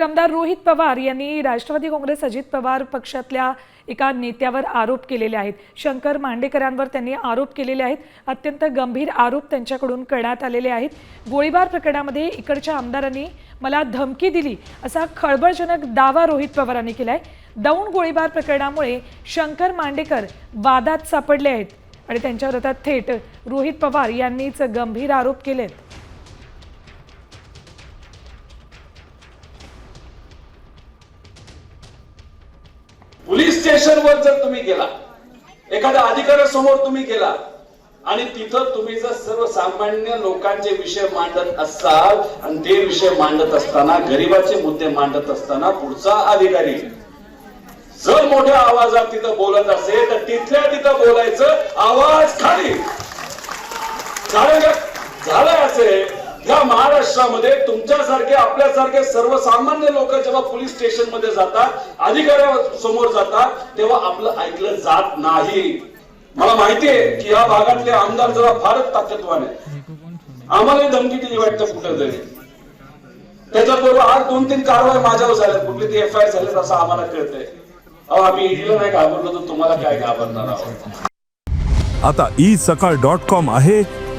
तर आमदार रोहित पवार यांनी राष्ट्रवादी काँग्रेस अजित पवार पक्षातल्या एका नेत्यावर आरोप केलेले आहेत. शंकर मांडेकरांवर त्यांनी आरोप केलेले आहेत. अत्यंत गंभीर आरोप त्यांच्याकडून करण्यात आलेले आहेत. गोळीबार प्रकरणामध्ये इकडच्या आमदारांनी मला धमकी दिली असा खळबळजनक दावा रोहित पवारांनी केला आहे दौंड गोळीबार प्रकरणामुळे शंकर मांडेकर वादात सापडले आहेत आणि त्यांच्यावर आता थेट रोहित पवार यांनीच गंभीर आरोप केलेत. पोलीस स्टेशनवर जर तुम्ही गेला एखाद्या अधिकाऱ्यासमोर तुम्ही गेला आणि तिथं तुम्ही जर सर्वसामान्य लोकांचे विषय मांडत असाल आणि ते विषय मांडत असताना गरिबाचे मुद्दे मांडत असताना पुढचा अधिकारी जर मोठ्या आवाजात तिथं बोलत असेल तर तिथल्या तिथं बोलायचं आवाज खाली. झालं महाराष्ट्रामध्ये तुमच्यासारखे आपल्यासारखे सर्वसामान्य लोक जेव्हा पोलीस स्टेशनमध्ये जातात अधिकाऱ्या समोर जातात तेव्हा आपलं ऐकलं जात नाही. मला माहितीये की या भागातले आमदार जरा फारच ताकदवान आहे आम्हाला धमकी दिली वाटतं कुठं तरी त्याच्याबरोबर आज दोन तीन कारवाई माझ्यावर झाल्यात. कुठली ती एफ आय आर झाल्यात असं आम्हाला कळतंय. अहो आम्ही ईडीला नाही घाबरलो तर तुम्हाला काय घाबरणार आहोत? आता ई सकाळ डॉट कॉम आहे.